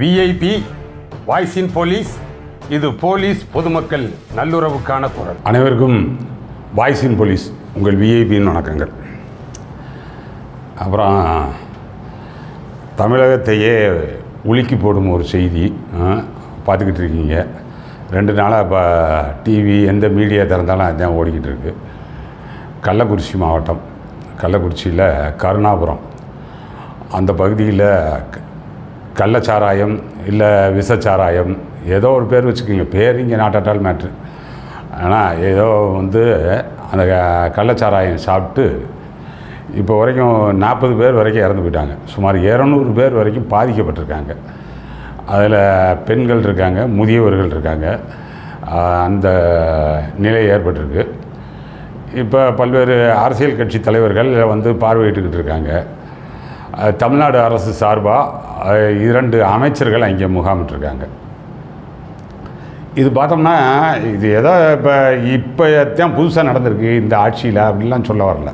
VIP voice in police இது police பொதுமக்கள் நல்லுறவுக்கான குரல். அனைவருக்கும் வாய்ஸ் இன் போலீஸ் உங்கள் விஐபியின் வணக்கங்கள். அப்புறம் தமிழகத்தையே உலுக்கி போடும் ஒரு செய்தி பார்த்துக்கிட்டு இருக்கீங்க. ரெண்டு நாளாக இப்போ டிவி எந்த மீடியா திறந்தாலும் அதுதான் ஓடிக்கிட்டு இருக்கு. கள்ளக்குறிச்சி மாவட்டம். கள்ளக்குறிச்சியில் கருணாபுரம். அந்த பகுதியில் கள்ளச்சாராயம் இல்லை விஷச்சாராயம். ஏதோ ஒரு பேர் வச்சுக்கோங்க. பேர் இங்கே நாட்டாட்டால் மேட்ரு ஆனால் ஏதோ வந்து அந்த கள்ளச்சாராயம் சாப்பிட்டு இப்போ வரைக்கும் நாற்பது பேர் வரைக்கும் இறந்து போயிட்டாங்க. சுமார் இரநூறு பேர் வரைக்கும் பாதிக்கப்பட்டிருக்காங்க. அதில் பெண்கள் இருக்காங்க முதியவர்கள் இருக்காங்க. அந்த நிலை ஏற்பட்டிருக்கு. இப்போ பல்வேறு அரசியல் கட்சி தலைவர்கள் வந்து பார்வையிட்டுக்கிட்டு இருக்காங்க. தமிழ்நாடு அரசு சார்பாக இரண்டு அமைச்சர்கள் அங்கே முகாமிட்டிருக்காங்க இது பார்த்தோம்னா இது ஏதோ இப்போ இப்போ தான் புதுசாக நடந்திருக்கு இந்த ஆட்சியில் அப்படின்லாம் சொல்ல வரல.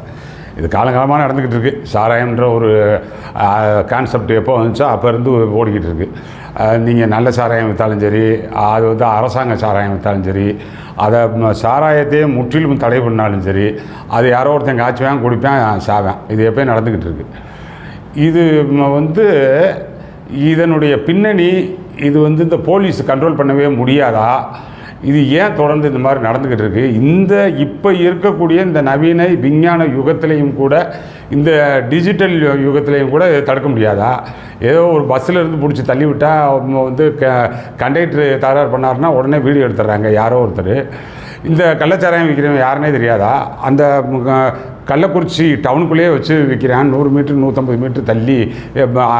இது காலங்காலமாக நடந்துக்கிட்டு இருக்கு. சாராயம்ன்ற ஒரு கான்செப்ட் எப்போ வந்துச்சோ அப்போ இருந்து ஓடிக்கிட்டு இருக்கு. நீங்கள் நல்ல சாராயம் விற்றாலும் சரி அது வந்து அரசாங்க சாராயம் விற்றாலும் சரி அதை சாராயத்தையே முற்றிலும் தடை பண்ணாலும் சரி அது யாரோ ஒருத்தன் காய்ச்சுவேன் குடிப்பேன் சாவேன். இது எப்போயும் நடந்துக்கிட்டு இருக்குது இது வந்து இதனுடைய பின்னணி இது வந்து இந்த போலீஸ் கண்ட்ரோல் பண்ணவே முடியாதா? இது ஏன் தொடர்ந்து இந்த மாதிரி நடந்துக்கிட்டு இருக்குது இந்த இப்போ இருக்கக்கூடிய இந்த நவீன விஞ்ஞான யுகத்திலையும் கூட இந்த டிஜிட்டல் யு- யுகத்திலையும் கூட இதை தடுக்க முடியாதா? ஏதோ ஒரு பஸ்ஸில் இருந்து பிடிச்சி தள்ளி விட்டால் வந்து க கண்டக்டர் தகராறு பண்ணாருன்னா உடனே வீடியோ எடுத்துடுறாங்க. யாரோ ஒருத்தர். இந்த கள்ளச்சாராயம் விற்கிறவன் யாருன்னே தெரியாதா? அந்த கள்ளக்குறிச்சி டவுனுக்குள்ளேயே வச்சு விற்கிறான் நூறு மீட்டர் நூற்றம்பது மீட்ரு தள்ளி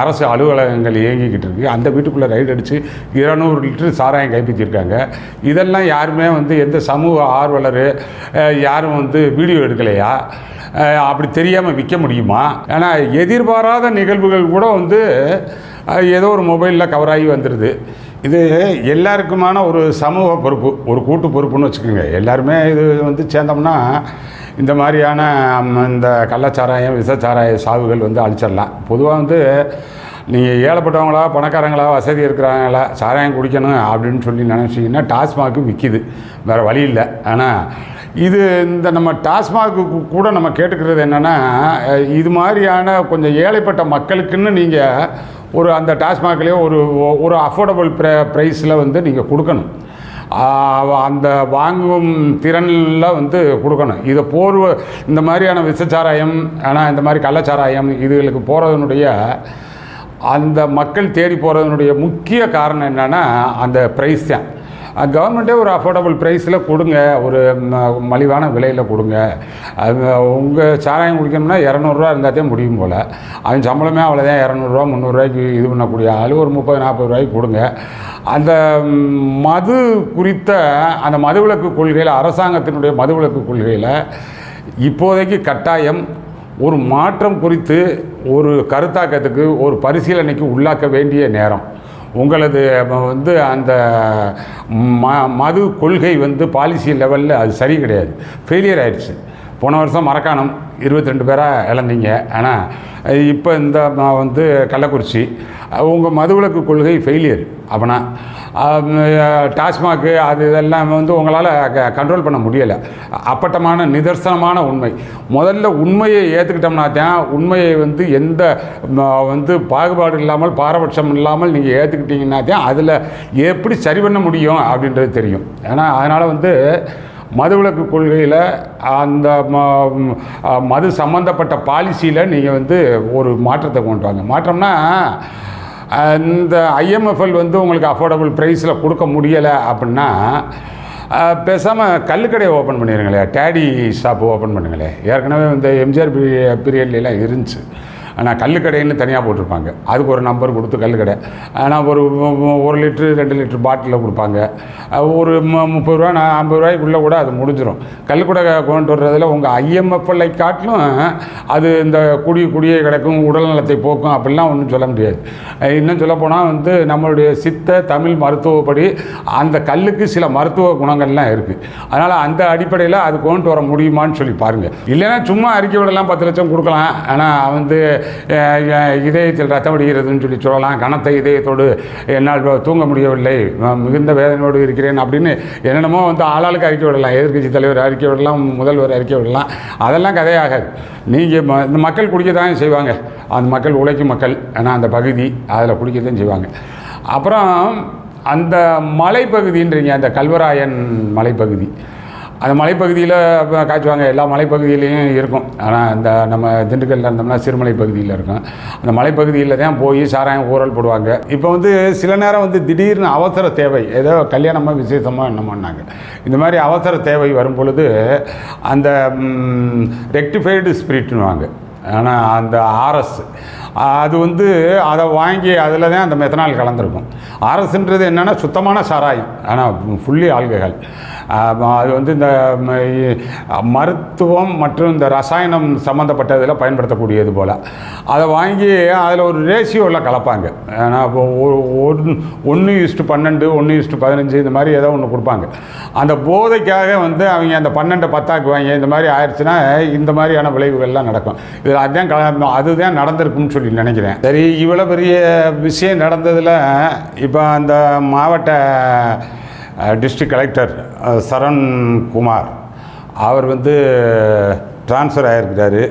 அரசு அலுவலகங்கள் இயங்கிக்கிட்டு இருக்கு. அந்த வீட்டுக்குள்ளே ரைடு அடித்து இருநூறு லிட்டரு சாராயம் கைப்பற்றியிருக்காங்க. இதெல்லாம் யாருமே வந்து எந்த சமூக ஆர்வலர் யாரும் வந்து வீடியோ எடுக்கலையா? அப்படி தெரியாமல் விற்க முடியுமா? ஏன்னா எதிர்பாராத நிகழ்வுகள் கூட வந்து ஏதோ ஒரு மொபைலில் கவர் ஆகி வந்துடுது இது எல்லாருக்குமான ஒரு சமூக பொறுப்பு ஒரு கூட்டு பொறுப்புன்னு வச்சுக்கோங்க. எல்லாருமே இது வந்து சேர்ந்தோம்னா இந்த மாதிரியான இந்த கள்ளச்சாராயம் விஷச்சாராய சாவுகள் வந்து அழிச்சிடலாம். பொதுவாக வந்து நீங்கள் ஏழைப்பட்டவங்களா பணக்காரங்களா வசதி இருக்கிறாங்களா சாராயம் குடிக்கணும் அப்படின்னு சொல்லி நினச்சிங்கன்னா டாஸ்மாக்கு விற்கிது வேறு வழி இல்லை. ஆனால் இது இந்த நம்ம டாஸ்மாக்கு கூட நம்ம கேட்டுக்கிறது என்னென்னா இது மாதிரியான கொஞ்சம் ஏழைப்பட்ட மக்களுக்குன்னு நீங்கள் ஒரு அந்த டாஸ்மாக்லேயே ஒரு ஒரு அஃபோர்டபுள் ப்ரை ப்ரைஸில் வந்து நீங்கள் கொடுக்கணும். அந்த வாங்கும் திறனில் வந்து கொடுக்கணும். இதை போர்வ இந்த மாதிரியான விஷச்சாராயம் ஆனால் இந்த மாதிரி கள்ளச்சாராயம் இதுகளுக்கு போகிறதனுடைய அந்த மக்கள் தேடி போகிறதனுடைய முக்கிய காரணம் என்னென்னா அந்த ப்ரைஸ் தான். கவர்மெண்ட்டே ஒரு அஃபோர்டபுள் ப்ரைஸில் கொடுங்க. ஒரு ம- மலிவான விலையில் கொடுங்க. அது உங்கள் சாராயம் குடிக்கணும்னா இரநூறுவா இருந்தால் தான் முடியும் போல். அவன் சம்பளமே அவ்வளோதான் இரநூறுவா முந்நூறுரூவாய்க்கு இது பண்ணக்கூடிய ஆள் ஒரு முப்பது நாற்பது ரூபாய்க்கு கொடுங்க. அந்த மது குறித்த அந்த மதுவிலக்கு கொள்கையில் அரசாங்கத்தினுடைய மதுவிலக்கு கொள்கையில் இப்போதைக்கு கட்டாயம் ஒரு மாற்றம் குறித்து ஒரு கருத்தாக்கத்துக்கு ஒரு பரிசீலனைக்கு உள்ளாக்க வேண்டிய நேரம். உங்களது வந்து அந்த ம மது கொள்கை வந்து பாலிசி லெவலில் அது சரி கிடையாது. ஃபெயிலியர் ஆயிடுச்சு. போன வருஷம் மரக்காணம் இருபத்தி ரெண்டு பேராக இழந்தீங்க. ஆனால் இப்போ இந்த நான் வந்து கள்ளக்குறிச்சி உங்கள் மதுவிலக்கு கொள்கை ஃபெயிலியர் அப்படின்னா டாஸ்மாக்கு அது இதெல்லாம் வந்து உங்களால் கண்ட்ரோல் பண்ண முடியலை. அப்பட்டமான நிதர்சனமான உண்மை. முதல்ல உண்மையை ஏற்றுக்கிட்டோம்னா தான் உண்மையை வந்து எந்த வந்து பாகுபாடு இல்லாமல் பாரபட்சம் இல்லாமல் நீங்கள் ஏற்றுக்கிட்டீங்கன்னா தான் அதில் எப்படி சரி பண்ண முடியும் அப்படின்றது தெரியும். ஏன்னா அதனால் வந்து மதுவிலக்கு கொள்கையில் அந்த ம- மது சம்மந்தப்பட்ட பாலிசியில் நீங்கள் வந்து ஒரு மாற்றத்தை கொண்டு வாங்க. மாற்றம்னா இந்த ஐஎம்எஃப்எல் வந்து உங்களுக்கு அஃபோர்டபுள் ப்ரைஸில் கொடுக்க முடியலை அப்படின்னா பேசாமல் கல்லுக்கடையை ஓப்பன் பண்ணிடுங்களே டேடி ஷாப் ஓப்பன் பண்ணுங்களே ஏற்கனவே இந்த எம்ஜிஆர் பீரியட்லாம் இருந்துச்சு. ஆனால் கல்லுக்கடைன்னு தனியாக போட்டிருப்பாங்க. அதுக்கு ஒரு நம்பர் கொடுத்து கல்லுக்கடை. ஆனால் ஒரு ஒரு லிட்ரு ரெண்டு லிட்ரு பாட்டிலில் கொடுப்பாங்க. ஒரு முப்பது ரூபா நான் ஐம்பது ரூபாய்க்குள்ளே கூட அது முடிஞ்சிடும் கல்லுக்கூடை கொண்டு வர்றதில் உங்கள் ஐஎம்எஃப்ஐ காட்டிலும் அது இந்த குடி குடியை கிடக்கும் உடல் நலத்தை போக்கும் அப்படிலாம் ஒன்றும் சொல்ல முடியாது. இன்னும் சொல்லப்போனால் வந்து நம்மளுடைய சித்த தமிழ் மருத்துவப்படி அந்த கல்லுக்கு சில மருத்துவ குணங்கள்லாம் இருக்குது அதனால் அந்த அடிப்படையில் அது கொண்டு வர முடியுமான்னு சொல்லி பாருங்கள் இல்லைன்னா சும்மா அறிக்கை விடலாம் பத்து லட்சம் கொடுக்கலாம். ஆனால் வந்து இதயத்தில் ரத்தம் அடிகிறதுன்னு சொல்லி சொல்லலாம். கனத்த இதயத்தோடு என்னால் தூங்க முடியவில்லை. மிகுந்த வேதனையோடு இருக்கிறேன் அப்படின்னு என்னென்னமோ வந்து ஆளாளுக்கு அறிக்கை விடலாம். எதிர்க்கட்சி தலைவர் அறிக்கை விடலாம் முதல்வர் அறிக்கை விடலாம். அதெல்லாம் கதையாகாது. நீங்கள் ம இந்த மக்கள் குடிக்க தான் செய்வாங்க. அந்த மக்கள் உழைக்கும் மக்கள். ஏன்னா அந்த பகுதி அதில் குடிக்க தான் செய்வாங்க. அப்புறம் அந்த மலைப்பகுதின்றீங்க அந்த கல்வராயன் மலைப்பகுதி. அந்த மலைப்பகுதியில் காய்ச்சுவாங்க. எல்லா மலைப்பகுதியிலையும் இருக்கும். ஆனால் இந்த நம்ம திண்டுக்கல்ல இருந்தோம்னா சிறுமலை பகுதியில் இருக்கும். அந்த மலைப்பகுதியில் தான் போய் சாராயம் ஊரல் போடுவாங்க. இப்போ வந்து சில நேரம் வந்து திடீர்னு அவசர தேவை. ஏதோ கல்யாணமாக விசேஷமாக என்ன பண்ணாங்க இந்த மாதிரி அவசர தேவை வரும் பொழுது அந்த ரெக்டிஃபைடு ஸ்பிரிட்னுவாங்க. ஆனால் அந்த ஆர்எஸ் அது வந்து அதை வாங்கி அதில் தான் அந்த மெத்தனால் கலந்துருக்கும். அரசுன்றது என்னென்னா சுத்தமான சாராயம். ஆனால் ஃபுல்லி ஆல்கஹால். அது வந்து இந்த மருத்துவம் மற்றும் இந்த ரசாயனம் சம்மந்தப்பட்டதில் பயன்படுத்தக்கூடியது போல். அதை வாங்கி அதில் ஒரு ரேஷியோவில் கலப்பாங்க. ஏன்னா இப்போ ஒன்று ஒன்று இஸ்ட்டு பன்னெண்டு ஒன்று இஸ்ட்டு பதினஞ்சு இந்த மாதிரி ஏதோ ஒன்று கொடுப்பாங்க. அந்த போதைக்காக வந்து அவங்க அந்த பன்னெண்டை பத்தாக்குவாங்க இந்த மாதிரி ஆயிடுச்சுன்னா இந்த மாதிரியான விளைவுகள்லாம் நடக்கும். இதில் அதுதான் கல அதுதான் நடந்திருக்கும்னு சொல்லி நினைக்கிறேன். சரி இவ்வளோ பெரிய விஷயம் நடந்ததில் இப்போ அந்த மாவட்ட டிஸ்ட்ரிக்ட் கலெக்டர் சரண் குமார் அவர் வந்து ட்ரான்ஸ்ஃபர் ஆகிருக்கிறாரு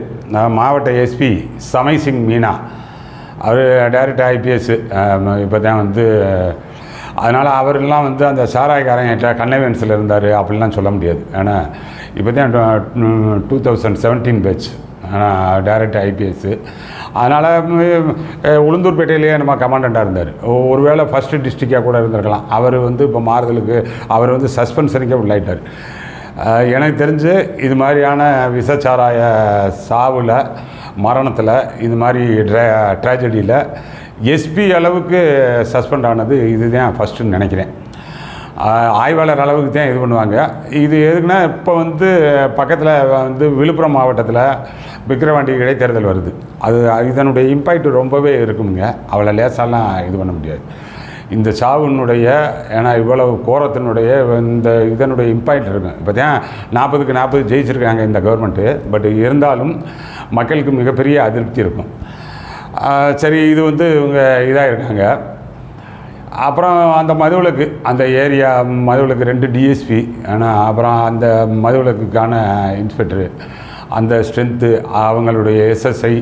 மாவட்ட எஸ்பி சமை சிங் மீனா. அவர் டைரக்ட் ஐபிஎஸ் இப்போ தான் வந்து அதனால் அவரெல்லாம் வந்து அந்த சாராயக்காரங்கிட்ட கன்வென்ஸில் இருந்தார் அப்படிலாம் சொல்ல முடியாது. ஏன்னா இப்போ தான் டூ தௌசண்ட் செவன்டீன் பேட்ச் ஆனால் டைரக்ட் ஐபிஎஸ்ஸு அதனால் உளுந்தூர்பேட்டையிலேயே நம்ம கமாண்டண்ட்டாக இருந்தார். ஒருவேளை ஃபஸ்ட்டு டிஸ்ட்ரிக்டாக கூட இருந்திருக்கலாம். அவர் வந்து இப்போ மாறுதலுக்கு அவர் வந்து சஸ்பென்ஷனுக்கே உள்ளாயிட்டார். எனக்கு தெரிஞ்சு இது மாதிரியான விசச்சாராய சாவில் மரணத்தில் இது மாதிரி ட்ரா ட்ராஜடியில் எஸ்பி அளவுக்கு சஸ்பெண்ட் ஆனது இதுதான் ஃபஸ்ட்டுன்னு நினைக்கிறேன். ஆய்வாளர் அளவுக்கு தான் இது பண்ணுவாங்க. இது எதுக்குன்னா இப்போ வந்து பக்கத்தில் வந்து விழுப்புரம் மாவட்டத்தில் விக்கிரவாண்டி இடைத்தேர்தல் வருது. அது இதனுடைய இம்பேக்ட் ரொம்பவே இருக்குங்க அவளை லேசாலாம் இது பண்ண முடியாது. இந்த சாவுனுடைய ஏன்னா இவ்வளவு கோரத்தினுடைய இந்த இதனுடைய இம்பாக்ட் இருக்கும் இப்போ தான் நாற்பதுக்கு நாற்பது ஜெயிச்சிருக்காங்க இந்த கவர்மெண்ட்டு பட் இருந்தாலும் மக்களுக்கு மிகப்பெரிய அதிருப்தி இருக்கும். சரி இது வந்து இவங்க இதாக இருக்காங்க அப்புறம் அந்த மதுவிலக்கு அந்த ஏரியா மதுவிலக்கு ரெண்டு டிஎஸ்பி ஆனால் அப்புறம் அந்த மதுவிலக்குக்கான இன்ஸ்பெக்டரு அந்த ஸ்ட்ரென்த்து அவங்களுடைய எஸ்எஸ்ஐ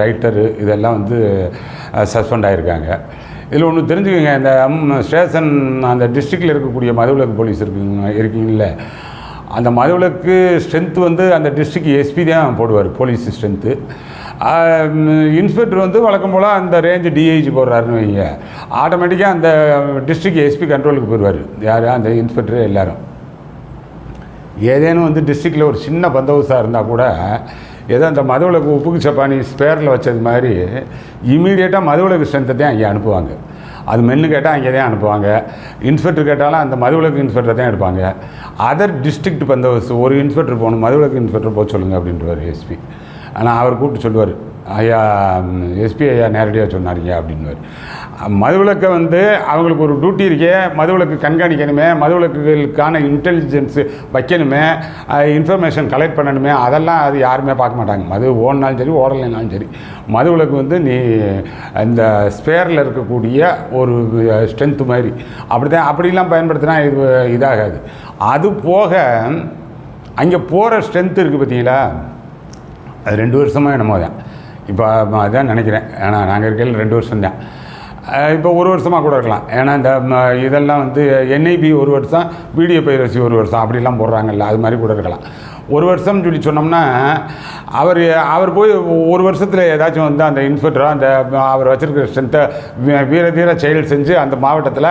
ரைட்டரு இதெல்லாம் வந்து சஸ்பெண்ட் ஆகியிருக்காங்க இதில் ஒன்று தெரிஞ்சுக்கோங்க இந்த ஸ்டேஷன் அந்த டிஸ்ட்ரிக்டில் இருக்கக்கூடிய மதுவிலக்கு போலீஸ் இருக்குங்க இருக்கீங்கள அந்த மதுவிலக்கு ஸ்ட்ரென்த்து வந்து அந்த டிஸ்ட்ரிக்ட் எஸ்பி தான் போடுவார் போலீஸ் ஸ்ட்ரென்த்து. இன்ஸ்பெக்டர் வந்து வழக்கம் போல் அந்த ரேஞ்சு டிஐஜி போடுறாருன்னு வைங்க. ஆட்டோமேட்டிக்காக அந்த டிஸ்ட்ரிக்ட் எஸ்பி கண்ட்ரோலுக்கு போயிடுவார். யார்? அந்த இன்ஸ்பெக்டர் எல்லாரும். ஏதேனும் வந்து டிஸ்ட்ரிக்டில் ஒரு சின்ன பந்தோபஸ்தாக இருந்தால் கூட ஏதோ அந்த மதுவிலக்கு உப்புக்கு சப்பானி ஸ்பேரில் வச்சது மாதிரி இமீடியட்டாக மதுவிலக்கு ஸ்ட்ரென்த்தை தான் இங்கே அனுப்புவாங்க. அது மென்னு கேட்டால் அங்கே தான் அனுப்புவாங்க. இன்ஸ்பெக்டர் கேட்டாலும் அந்த மதுவிலக்கு இன்ஸ்பெக்டர் தான் எடுப்பாங்க. அதர் டிஸ்ட்ரிக்ட் பந்தோபஸ்து ஒரு இன்ஸ்பெக்டர் போகணும் மதுவிலக்கு இன்ஸ்பெக்டர் போக சொல்லுங்கள் அப்படின்றவர் எஸ்பி ஆனால் அவர் கூப்பிட்டு சொல்லுவார் ஐயா எஸ்பி ஐயா நேரடியாக சொன்னாருங்க அப்படின்னுவார். மதுவிலக்கை வந்து அவங்களுக்கு ஒரு டியூட்டி இருக்கே மதுவிலக்கு கண்காணிக்கணுமே மதுவிலக்குகளுக்கான இன்டெலிஜென்ஸு வைக்கணுமே இன்ஃபர்மேஷன் கலெக்ட் பண்ணணுமே அதெல்லாம் அது யாருமே பார்க்க மாட்டாங்க. மது ஓடினாலும் சரி ஓடலைனாலும் சரி. மதுவிலக்கு வந்து நீ இந்த ஸ்பேரில் இருக்கக்கூடிய ஒரு ஸ்ட்ரென்த்து மாதிரி. அப்படி தான் அப்படிலாம் பயன்படுத்தினா இது இதாகாது. அது போக அங்கே போகிற ஸ்ட்ரென்த்து இருக்குது பார்த்தீங்களா அது ரெண்டு வருஷமாக என்னமோ தான். இப்போ அதான் நினைக்கிறேன். ஏன்னா நாங்கள் இருக்கையில் ரெண்டு வருஷம் தான் இப்போ ஒரு வருஷமாக கூட இருக்கலாம். ஏன்னா இந்த ம, இதெல்லாம் வந்து என்ஐபி ஒரு வருஷம் வீடியோ பயிரசி ஒரு வருஷம் அப்படிலாம் போடுறாங்கல்ல அது மாதிரி கூட இருக்கலாம். ஒரு வருஷம் சொல்லி சொன்னோம்னா அவர் அவர் போய் ஒரு வருஷத்தில் ஏதாச்சும் வந்து அந்த இன்ஸ்பெக்டரோ அந்த அவர் வச்சுருக்கிற ஸ்ட்ரென்த்தை வீர தீர செயல் செஞ்சு அந்த மாவட்டத்தில்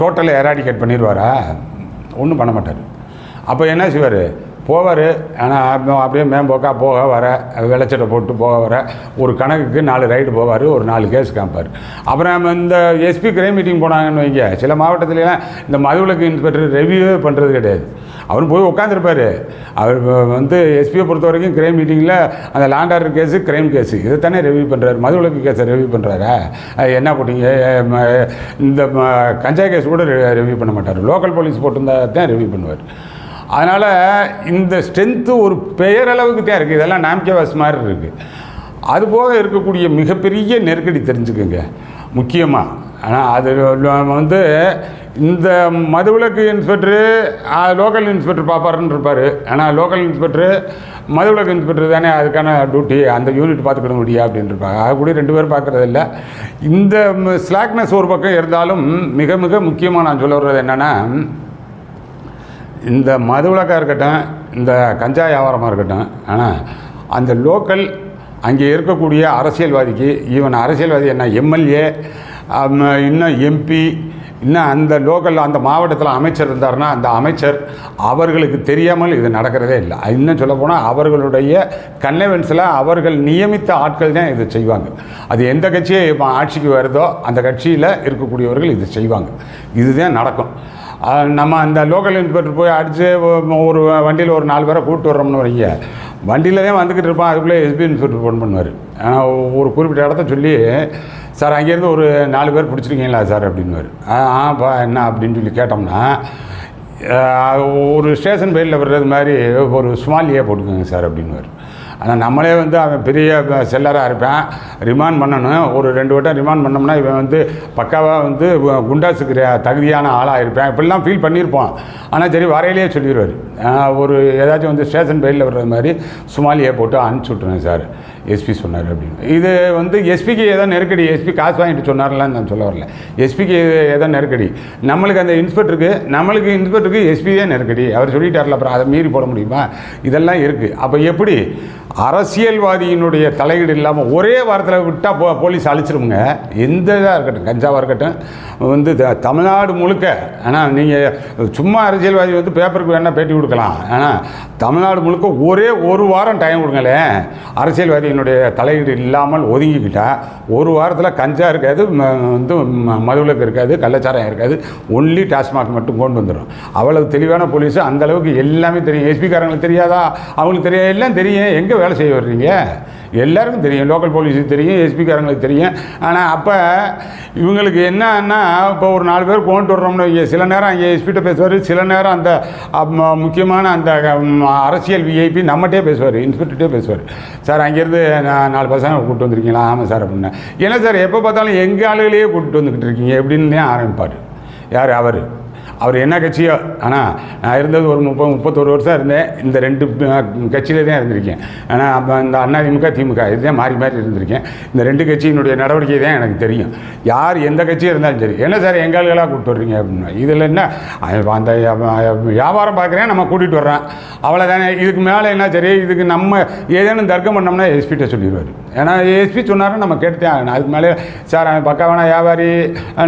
டோட்டலாக எராடிகேட் பண்ணிடுவாரா ஒன்றும் பண்ண மாட்டார். அப்போ என்ன செய்வார்? போவார். ஆனால் அப்படியே மேம்போக்கா போக வர வெள்ளச்சட்டை போட்டு போக வர ஒரு கணக்குக்கு நாலு ரைடு போவார் ஒரு நாலு கேஸ் காமிப்பார் அப்புறம் இந்த எஸ்பி கிரைம் மீட்டிங் போனாங்கன்னு வைங்க சில மாவட்டத்துலலாம் இந்த மதுவிலக்கு இன்ஸ்பெக்டர் ரெவியூவே பண்ணுறது கிடையாது. அவர் போய் உட்காந்துருப்பார் அவர் வந்து எஸ்பியை பொறுத்த வரைக்கும் கிரைம் மீட்டிங்கில் அந்த land order case crime case இதை தானே ரெவியூ பண்ணுறாரு மதுவிலக்கு கேஸை ரெவியூ பண்ணுறாரா என்ன போட்டீங்க? இந்த ம, கஞ்சா கேஸ் கூட ரெவியூ பண்ண மாட்டார். லோக்கல் போலீஸ் போட்டிருந்தா தான் ரெவியூ பண்ணுவார். அதனால் இந்த ஸ்ட்ரென்த்து ஒரு பெயரளவுக்கு தான் இருக்குது இதெல்லாம் நாம்கேவாஸ் மாதிரி இருக்குது அது போக இருக்கக்கூடிய மிகப்பெரிய நெருக்கடி தெரிஞ்சுக்குங்க. முக்கியமாக ஆனால் அது வந்து இந்த மதுவிலக்கு இன்ஸ்பெக்டரு லோக்கல் இன்ஸ்பெக்டர் பார்ப்பாருன்னு இருப்பார். ஆனால் லோக்கல் இன்ஸ்பெக்டரு மதுவிலக்கு இன்ஸ்பெக்டர் தானே அதுக்கான டியூட்டி அந்த யூனிட் பார்த்துக்கிட முடியா அப்படின்னு இருப்பாங்க. அது கூட ரெண்டு பேரும் பார்க்குறது இல்லை. இந்த ஸ்லாக்னஸ் ஒரு பக்கம் இருந்தாலும் மிக மிக முக்கியமாக நான் சொல்ல வர்றது என்னென்னா இந்த மது விளக்காக இருக்கட்டும் இந்த கஞ்சா வியாபாரமாக இருக்கட்டும் ஆனால் அந்த லோக்கல் அங்கே இருக்கக்கூடிய அரசியல்வாதிக்கு ஈவன் அரசியல்வாதி என்ன எம்எல்ஏ இன்னும் எம்பி இன்னும் அந்த லோக்கல் அந்த மாவட்டத்தில் அமைச்சர் இருந்தாருன்னா அந்த அமைச்சர் அவர்களுக்கு தெரியாமல் இது நடக்கிறதே இல்லை. இன்னும் சொல்லப்போனால் அவர்களுடைய கன்வென்ஸில் அவர்கள் நியமித்த ஆட்கள் தான் இதை செய்வாங்க. அது எந்த கட்சியை இப்போ ஆட்சிக்கு வருதோ அந்த கட்சியில் இருக்கக்கூடியவர்கள் இது செய்வாங்க. இதுதான் நடக்கும். நம்ம அந்த லோக்கல் இன்ஸ்பெக்டர் போய் அடித்து ஒரு வண்டியில் ஒரு நாலு பேரை கூப்பிட்டு வர்றோம்னு வரீங்க வண்டியில் தான் வந்துக்கிட்டு இருப்பான். அதுக்குள்ளே எஸ்பி இன்ஸ்பெக்டர் ஃபோன் பண்ணுவார். ஆனால் ஒரு குறிப்பிட்ட இடத்த சொல்லி சார் அங்கேருந்து ஒரு நாலு பேர் பிடிச்சிருக்கீங்களா சார்? அப்படின்னுவார். ஆ ஆப்பா என்ன? அப்படின்னு சொல்லி கேட்டோம்னா ஒரு ஸ்டேஷன் பெயிலில் வர்றது மாதிரி ஒரு ஸ்மாலியே போட்டுக்கோங்க சார் அப்படின்னுவார். ஆனால் நம்மளே வந்து அவன் பெரிய செல்லராக இருப்பேன். ரிமாண்ட் பண்ணணும். ஒரு ரெண்டு வட்டம் ரிமாண்ட் பண்ணோம்னா இவன் வந்து பக்காவாக வந்து குண்டாஸுக்கு தகுதியான ஆளாக இருப்பேன். இப்படிலாம் ஃபீல் பண்ணியிருப்பான். ஆனால் சரி வரையிலேயே சொல்லிடுவார் ஒரு ஏதாச்சும் வந்து ஸ்டேஷன் பெயிலில் வர்றது மாதிரி சுமாலியை போட்டு அனுப்பிச்சி விட்ருவேன் சார். எஸ்பி சொன்னார் அப்படின்னு. இது வந்து எஸ்பிக்கு ஏதோ நெருக்கடி எஸ்பி காசு வாங்கிட்டு சொன்னார்லாம் நான் சொல்ல வரல. எஸ்பிக்கு ஏதோ நெருக்கடி. நம்மளுக்கு அந்த இன்ஸ்பெக்டருக்கு நம்மளுக்கு இன்ஸ்பெக்டருக்கு எஸ்பி தான் நெருக்கடி. அவர் சொல்லிட்டார்ல அப்புறம் அதை மீறி போட முடியுமா? இதெல்லாம் இருக்குது அப்போ எப்படி? அரசியல்வாதியினுடைய தலையீடு இல்லாமல் ஒரே வாரத்தில் விட்டால் போ போலீஸ் அழிச்சிருமுங்க. எந்த இதாக இருக்கட்டும் கஞ்சாவாக இருக்கட்டும் வந்து த- தமிழ்நாடு முழுக்க. ஆனால் நீங்கள் சும்மா அரசியல்வாதி வந்து பேப்பருக்கு வேணால் பேட்டி கொடுக்கலாம். ஆனால் தமிழ்நாடு முழுக்க ஒரே ஒரு வாரம் டைம் கொடுங்களேன். என்னுடைய தலையீடு இல்லாமல் ஒதுங்கிக்கிட்டால் ஒரு வாரத்தில் கஞ்சா இருக்காது வந்து ம- மதுவிலக்கு இருக்காது கள்ளச்சாரம் இருக்காது. ஒன்லி டாஸ்மாக் மட்டும் கொண்டு வந்துடும் அவ்வளவு தெளிவான போலீஸ் அந்த அளவுக்கு எல்லாமே தெரியும். எஸ்பிக்காரங்களுக்கு தெரியாதா? அவங்களுக்கு தெரியாது. எல்லாம் தெரியும். எங்கே வேலை செய்ய வர்றீங்க? எல்லாருக்கும் தெரியும் லோக்கல் போலீஸுக்கு தெரியும் எஸ்பிக்காரங்களுக்கு தெரியும். ஆனால் அப்போ இவங்களுக்கு என்னன்னா இப்போ ஒரு நாலு பேர் கொண்டு வர்றோம்னு இங்கே சில நேரம் அங்கே எஸ்பிகிட்ட பேசுவார் சில நேரம் அந்த அப், முக்கியமான அந்த அரசியல் விஐபி நம்மகிட்டே பேசுவார் இன்ஸ்பெக்டர்கிட்டே பேசுவார். சார் அங்கேருந்து நான் நாலு பசங்க கூப்பிட்டு வந்திருக்கீங்களா? ஆமாம் சார் அப்படின்னா. என்ன சார் எப்போ பார்த்தாலும் எங்கள் ஆளுகளையே கூப்பிட்டு வந்துக்கிட்டு இருக்கீங்க? எப்படின்னு ஆரம்பிப்பார். யார்? அவர். அவர் என்ன கட்சியோ ஆனால் நான் இருந்தது ஒரு முப்பது முப்பத்தொரு வருஷம் இருந்தேன். இந்த ரெண்டு கட்சியிலே தான் இருந்திருக்கேன். ஆனால் அப்போ இந்த அண்ணா திமுக திமுக இதுதான் மாறி மாறி இருந்திருக்கேன். இந்த ரெண்டு கட்சியினுடைய நடவடிக்கை தான் எனக்கு தெரியும். யார் எந்த கட்சியாக இருந்தாலும் சரி என்ன சார் எங்காளுகளாக கூப்பிட்டு வர்றீங்க அப்படின்னா. இதில் என்ன அந்த வியாபாரம் பார்க்குறேன் நம்ம கூட்டிகிட்டு வர்றேன். அவ்வளோதானே இதுக்கு மேலே என்ன சரி இதுக்கு நம்ம ஏதேனும் தர்க்கம் பண்ணோம்னா எஸ்பிகிட்ட சொல்லிடுவார். ஏன்னா எஸ்பி சொன்னாரும் நம்ம கேட்டுத்தேன் ஆகணும். அதுக்கு மேலே சார் அவன் பக்காவான வியாபாரி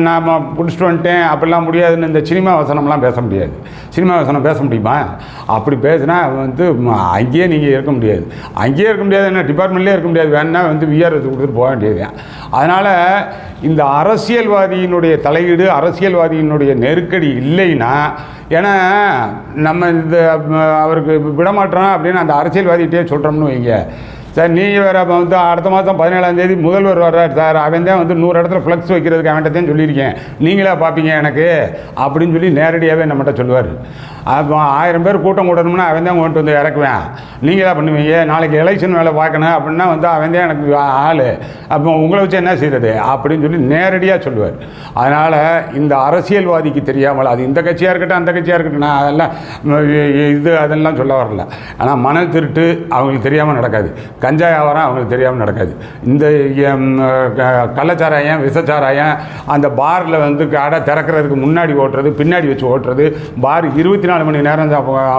நாம் பிடிச்சிட்டு வந்துட்டேன் அப்படிலாம் முடியாதுன்னு இந்த சினிமா வசனம்லாம் பேச முடியாது. சினிமா வசனம் பேச முடியுமா? அப்படி பேசினா வந்து அங்கேயே நீங்கள் இருக்க முடியாது. அங்கேயே இருக்க முடியாது என்ன டிபார்ட்மெண்ட்லேயே இருக்க முடியாது. வேணா வந்து விஆர்எஸ் கொடுத்துட்டு போக வேண்டியது. அதனால் இந்த அரசியல்வாதியினுடைய தலையீடு அரசியல்வாதியினுடைய நெருக்கடி இல்லைன்னா ஏன்னா நம்ம இந்த அவருக்கு விடமாட்டோம் அப்படின்னு அந்த அரசியல்வாதிகிட்டே சொல்கிறோம்னு வைங்க. சார் நீங்கள் வேறு அப்போ வந்து அடுத்த மாதம் பதினேழாம் தேதி முதல்வர் வர்றார் சார். அவன் தான் வந்து நூறு இடத்துல ஃப்ளக்ஸ் வைக்கிறதுக்கு அவன்கிட்ட தான் சொல்லியிருக்கேன். நீங்களே பார்ப்பீங்க எனக்கு. அப்படின்னு சொல்லி நேரடியாகவே நம்மகிட்ட சொல்லுவார். அப்போ ஆயிரம் பேர் கூட்டம் கூட்டணும்னா அவன் தான் கொண்டு வந்து இறக்குவேன். நீங்களா பண்ணுவீங்க? நாளைக்கு எலெக்ஷன் வேலை பார்க்கணும் அப்படின்னா வந்து அவன் தான் எனக்கு ஆள். அப்போ உங்களை வச்சு என்ன செய்கிறது அப்படின்னு சொல்லி நேரடியாக சொல்லுவார். அதனால் இந்த அரசியல்வாதிக்கு தெரியாமல் அது இந்த கட்சியாக இருக்கட்டும் அந்த கட்சியாக இருக்கட்டும் நான் அதெல்லாம் இது அதெல்லாம் சொல்ல வரல. ஆனால் மணல் திருட்டு அவங்களுக்கு தெரியாமல் நடக்காது. கஞ்சா வியாபாரம் அவங்களுக்கு தெரியாமல் நடக்காது. இந்த கள்ளச்சாராயம் விசச்சாராயம் அந்த பாரில் வந்து கடை திறக்கிறதுக்கு முன்னாடி ஓட்டுறது பின்னாடி வச்சு ஓட்டுறது பார் இருபத்தி நாலு மணி நேரம்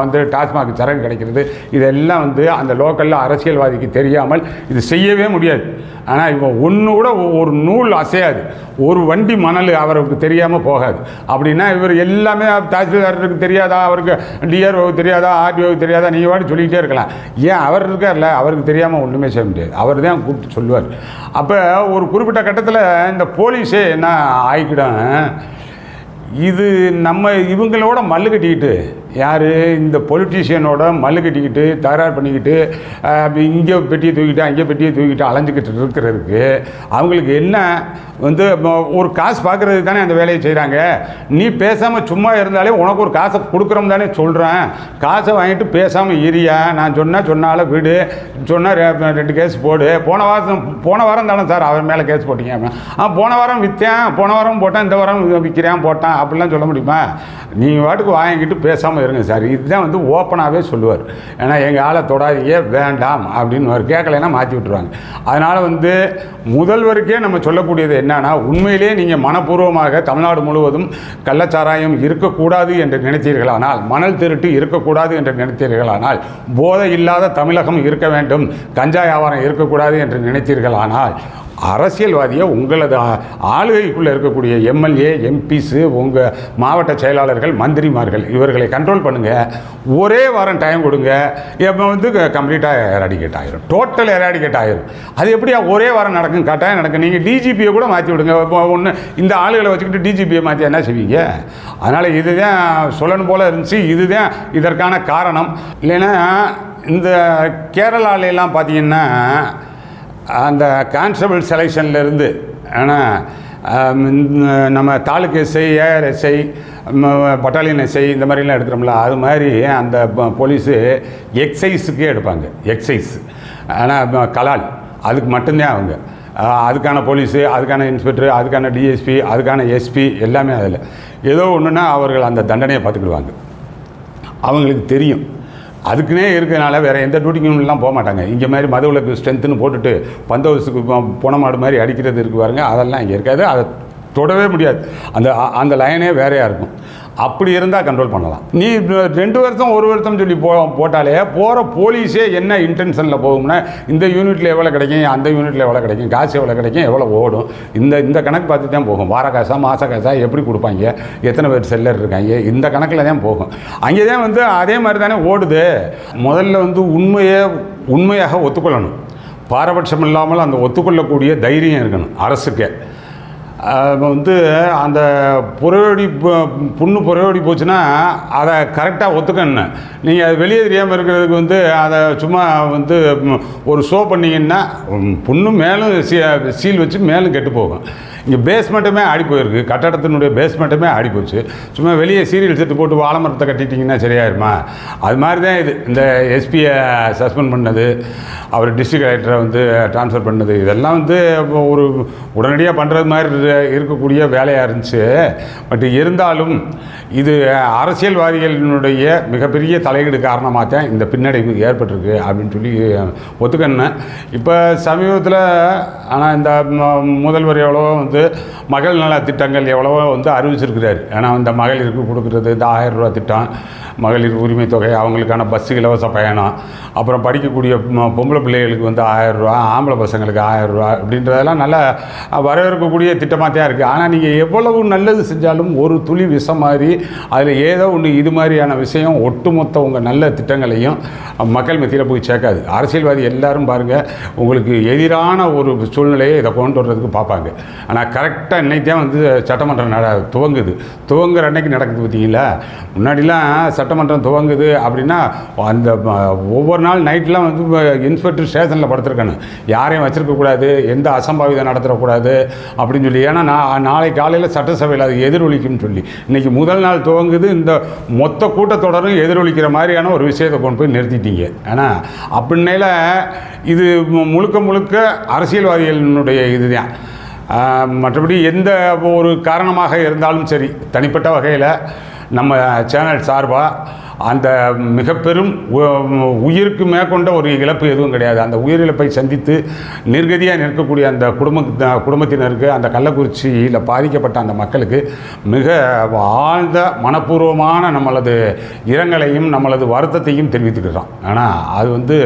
வந்து டாஸ்மாக் சரக்கு கிடைக்கிறது. இதெல்லாம் வந்து அந்த லோக்கலில் அரசியல்வாதிக்கு தெரியாமல் இது செய்யவே முடியாது. ஆனால் இவன் ஒன்று கூட ஒரு நூல் அசையாது. ஒரு வண்டி மணல் அவருக்கு தெரியாமல் போகாது. அப்படின்னா இவர் எல்லாமே தாசில்தாரருக்கு தெரியாதா? அவருக்கு டிஆர்ஓவுக்கு தெரியாதா? ஆர்டிஓவுக்கு தெரியாதா? நீங்கள் வாடி சொல்லிக்கிட்டே இருக்கலாம். ஏன் அவர் இருக்கார்ல? அவருக்கு தெரியாமல் ஒன்றுமே செய்ய முடியாது. அவர் தான் கூப்பிட்டு சொல்லுவார். அப்போ ஒரு குறிப்பிட்ட கட்டத்தில் இந்த போலீஸே என்ன ஆகிக்கிடும் இது நம்ம இவங்களோட மல்லு கட்டிக்கிட்டு யார்? இந்த பொலிட்டீஷியனோட மல்லு கட்டிக்கிட்டு தகராறு பண்ணிக்கிட்டு இங்கே பெட்டியை தூக்கிட்டு அங்கே பெட்டியை தூக்கிட்டு அலைஞ்சிக்கிட்டு இருக்கிறதுக்கு அவங்களுக்கு என்ன வந்து ஒரு காசு பார்க்குறதுக்கு தானே அந்த வேலையை செய்கிறாங்க நீ பேசாமல் சும்மா இருந்தாலே உனக்கு ஒரு காசை கொடுக்குறோம் தானே சொல்கிறேன் காசை வாங்கிட்டு பேசாமல் இரியா நான் சொன்னால் சொன்னால வீடு. சொன்னால் ரெண்டு கேஸ் போடு. போன வாரம் போன வாரம் தானே சார் அவர் மேலே கேஸ் போட்டீங்க? ஆ போன வாரம் விற்றேன் போன வாரம் போட்டேன். இந்த வாரம் விற்கிறேன் போட்டான். அப்படிலாம் சொல்ல முடியுமா? நீங்கள் வாட்டுக்கு வாங்கிக்கிட்டு பேசாமல் இருங்க சார். இதுதான் வந்து ஓப்பனாகவே சொல்லுவார். ஏன்னா எங்கள் ஆளை தொடாதீங்க வேண்டாம் அப்படின்னு அவர் கேட்கலைன்னா மாற்றி விட்டுருவாங்க. அதனால் வந்து முதல்வருக்கே நம்ம சொல்லக்கூடியது என்னன்னா உண்மையிலேயே நீங்கள் மனப்பூர்வமாக தமிழ்நாடு முழுவதும் கள்ளச்சாராயம் இருக்கக்கூடாது என்று நினைத்தீர்களானால் மணல் திருட்டு இருக்கக்கூடாது என்று நினைத்தீர்களானால் போதை இல்லாத தமிழகம் இருக்க வேண்டும் கஞ்சா வியாபாரம் இருக்கக்கூடாது என்று நினைத்தீர்களானால் அரசியல்வாதியை உங்களது ஆளுகைக்குள்ளே இருக்கக்கூடிய எம்எல்ஏ எம்பிஸு உங்கள் மாவட்ட செயலாளர்கள் மந்திரிமார்கள் இவர்களை கண்ட்ரோல் பண்ணுங்கள் ஒரே வாரம் டைம் கொடுங்க. இப்போ வந்து கம்ப்ளீட்டாக எராடிகேட் ஆகிடும் டோட்டல் எராடிகேட் ஆகிடும் அது எப்படியா ஒரே வாரம் நடக்கும்? கட்டாயம் நடக்கும். நீங்கள் டிஜிபியை கூட மாற்றி விடுங்க. இப்போ ஒன்று இந்த ஆளுகளை வச்சுக்கிட்டு டிஜிபியை மாற்றி என்ன செய்வீங்க? அதனால் இதுதான் சொல்லணும் போல் இருந்துச்சு. இதுதான் இதற்கான காரணம். இல்லைன்னா இந்த கேரளாலெல்லாம் பார்த்தீங்கன்னா அந்த கான்ஸ்டபிள் செலெக்ஷன்லேருந்து ஆனால் நம்ம taluk SI AR SI battalion SI இந்த மாதிரிலாம் எடுக்கிறோம்ல அது மாதிரி அந்த போலீஸு எக்ஸைஸுக்கே எடுப்பாங்க எக்ஸைஸ். ஆனால் கலால் அதுக்கு மட்டும்தான் அவங்க. அதுக்கான போலீஸு அதுக்கான இன்ஸ்பெக்டர் அதுக்கான டிஎஸ்பி அதுக்கான எஸ்பி எல்லாமே அதில். ஏதோ ஒன்றுனா அவர்கள் அந்த தண்டனையை பார்த்துக்கிடுவாங்க. அவங்களுக்கு தெரியும். அதுக்குன்னே இருக்கிறனால வேறு எந்த டியூட்டிக்கும் போக மாட்டாங்க. இங்கே மாதிரி மதுவிலக்கு ஸ்ட்ரென்த்துன்னு போட்டுட்டு பந்தோபஸ்துக்கு பொன மாடு மாதிரி அடிக்கிறது இருக்கு பாருங்க அதெல்லாம் இங்கே இருக்காது. அதை தொடவே முடியாது. அந்த அந்த லைனே வேறையாக இருக்கும்? அப்படி இருந்தால் கண்ட்ரோல் பண்ணலாம். நீ ரெண்டு வருஷம் ஒரு வருஷம் சொல்லி போ போட்டாலே போகிற போலீஸே என்ன இன்டென்ஷனில் போகும்னா இந்த யூனிட்டில் எவ்வளோ கிடைக்கும் அந்த யூனிட்டில் எவ்வளோ கிடைக்கும் காசு எவ்வளோ கிடைக்கும் எவ்வளோ ஓடும். இந்த இந்த கணக்கு பார்த்து தான் போகும். வார காசா மாத காசா எப்படி கொடுப்பாங்க? எத்தனை பேர் செல்லர் இருக்காங்க? இந்த கணக்கில் தான் போகும். அங்கே தான் வந்து அதே மாதிரி தானே ஓடுது. முதல்ல வந்து உண்மையை உண்மையாக ஒத்துக்கொள்ளணும். பாரபட்சம் இல்லாமல் அந்த ஒத்துக்கொள்ளக்கூடிய தைரியம் இருக்கணும் அரசுக்கே. வந்து அந்த புறையோடி புண்ணு புறையோடி போச்சுன்னா அதை கரெக்டாக ஒத்துக்கணும் நீங்கள் அது வெளியே தெரியாமல் இருக்கிறதுக்கு வந்து அதை சும்மா வந்து ஒரு ஷோ பண்ணிங்கன்னா புண்ணு மேலும் சீ- சீல் வச்சு மேலும் கெட்டு போகும். இங்கே பேஸ்மெண்ட்டுமே ஆடி போயிருக்கு. கட்டடத்தினுடைய பேஸ்மெண்ட்டுமே ஆடி போச்சு. சும்மா வெளியே சீரியல் செட்டு போட்டு வாழை மரத்தை கட்டிட்டிங்கன்னா சரியாயிருமா அது மாதிரி தான் இது. இந்த எஸ்பியை சஸ்பெண்ட் பண்ணது அவர் டிஸ்ட்ரிக்ட் கலெக்டரை வந்து ட்ரான்ஸ்ஃபர் பண்ணது. இதெல்லாம் வந்து ஒரு உடனடியாக பண்ணுறது மாதிரி இருக்கக்கூடிய வேலையாக இருந்துச்சு. பட் இருந்தாலும் இது அரசியல்வாதிகளினுடைய மிகப்பெரிய தலையீடு காரணமாக தான் இந்த பின்னடைவு ஏற்பட்டிருக்கு அப்படின்னு சொல்லி ஒத்துக்கணும் இப்போ சமீபத்தில் ஆனால் இந்த முதல்வர் எவ்வளோ வந்து மகள் நல திட்டங்கள் எவ்வளவோ வந்து அறிவிச்சிருக்கிறார். ஏன்னா இந்த மகளிருக்கு கொடுக்குறது இந்த ஆயிரம் ரூபா திட்டம் மகளிர் உரிமை தொகை அவங்களுக்கான பஸ்ஸு இலவச பயணம் அப்புறம் படிக்கக்கூடிய பொம்பளை பிள்ளைகளுக்கு வந்து ஆயிரம் ஆம்பளை பசங்களுக்கு ஆயிரம் அப்படின்றதெல்லாம் நல்ல வரவேற்கக்கூடிய திட்டமாக தான் இருக்குது ஆனால் நீங்கள் எவ்வளவு நல்லது செஞ்சாலும் ஒரு துளி விஷம் மாதிரி அதில் ஏதோ ஒன்று இது மாதிரியான விஷயம் ஒட்டுமொத்த உங்கள் நல்ல திட்டங்களையும் மக்கள் மத்தியில் போய் சேர்க்காது. அரசியல்வாதி எல்லாரும் பாருங்கள் உங்களுக்கு எதிரான ஒரு சூழ்நிலையை இதை கொண்டு வர்றதுக்கு பார்ப்பாங்க. ஆனால் கரெக்டாக இன்னைக்கு தான் வந்து சட்டமன்றம் நட துவங்குது. துவங்குற அன்னைக்கு நடக்குது பார்த்தீங்களா? முன்னாடிலாம் சட்ட சட்டமன்றம் துவங்குது அப்படின்னா அந்த ஒவ்வொரு நாள் நைட்லாம் வந்து இன்ஸ்பெக்டர் ஸ்டேஷனில் படுத்திருக்கணும். யாரையும் வச்சிருக்கக்கூடாது எந்த அசம்பாவிதம் நடத்தக்கூடாது அப்படின்னு சொல்லி. ஏன்னா நான் நாளை காலையில் சட்டசபையில் அது எதிரொலிக்கும்னு சொல்லி. இன்றைக்கி முதல் நாள் துவங்குது இந்த மொத்த கூட்டத்தொடரும் எதிரொலிக்கிற மாதிரியான ஒரு விஷயத்தை கொண்டு போய் நிறுத்திட்டீங்க. ஏன்னா அப்படின்னால இது மு- முழுக்க முழுக்க அரசியல்வாதிகளினுடைய இதுதான். மற்றபடி எந்த ஒரு காரணமாக இருந்தாலும் சரி தனிப்பட்ட வகையில் நம்ம சேனல் சார்பாக அந்த மிக பெரும் உ- உயிருக்கு மேற்கொண்ட ஒரு இழப்பு எதுவும் கிடையாது. அந்த உயிரிழப்பை சந்தித்து நிர்கதியாக நிற்கக்கூடிய அந்த குடும்ப குடும்பத்தினருக்கு அந்த கள்ளக்குறிச்சியில் பாதிக்கப்பட்ட அந்த மக்களுக்கு மிக ஆழ்ந்த மனப்பூர்வமான நம்மளது இரங்கலையும் நம்மளது வருத்தத்தையும் தெரிவித்துக்கிறோம் ஆனால் அது வந்து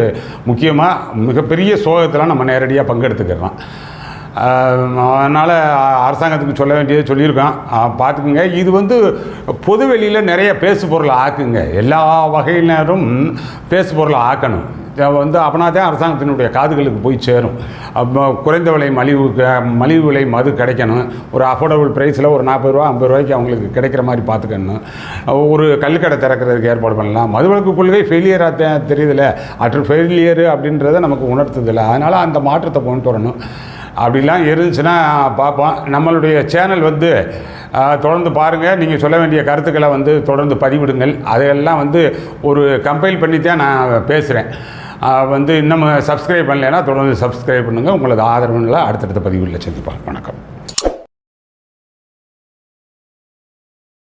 முக்கியமாக மிகப்பெரிய சோகத்தில் நம்ம நேரடியாக பங்கெடுத்துக்கிறோம் அதனால் அரசாங்கத்துக்கு சொல்ல வேண்டியதை சொல்லியிருக்கோம் பார்த்துக்குங்க. இது வந்து பொது வெளியில் நிறைய பேசு பொருளை ஆக்குங்க. எல்லா வகையினரும் பேசு பொருளை ஆக்கணும். வந்து அப்படின்னா தான் அரசாங்கத்தினுடைய காதுகளுக்கு போய் சேரும். அப்போ குறைந்த விலை மலிவு க- மலிவு விலை மது கிடைக்கணும். ஒரு அஃபோர்டபுள் ப்ரைஸில் ஒரு நாற்பது ரூபா ஐம்பது ரூபாய்க்கு அவங்களுக்கு கிடைக்கிற மாதிரி பார்த்துக்கணும். ஒரு கல்லுக்கடை திறக்கிறதுக்கு ஏற்பாடு பண்ணலாம். மதுவிலக்கு கொள்கை ஃபெயிலியராக தெரியுதுல்ல. அற்று ஃபெயிலியர் ஃபெயிலியரு அப்படின்றத நமக்கு உணர்த்துதில்லை. அதனால் அந்த மாற்றத்தை கொண்டு வரணும். அப்படிலாம் இருந்துச்சுன்னா பார்ப்போம். நம்மளுடைய சேனல் வந்து தொடர்ந்து பாருங்கள் நீங்கள் சொல்ல வேண்டிய கருத்துக்களை வந்து தொடர்ந்து பதிவிடுங்கள். அதையெல்லாம் வந்து ஒரு கம்பைல் பண்ணி தான் நான் பேசுகிறேன் வந்து இன்னும் சப்ஸ்கிரைப் பண்ணலைன்னா தொடர்ந்து சப்ஸ்கிரைப் பண்ணுங்கள் உங்களது ஆதரவுகளை அடுத்தடுத்த பதிவுகளில் சந்திப்பாங்க வணக்கம்.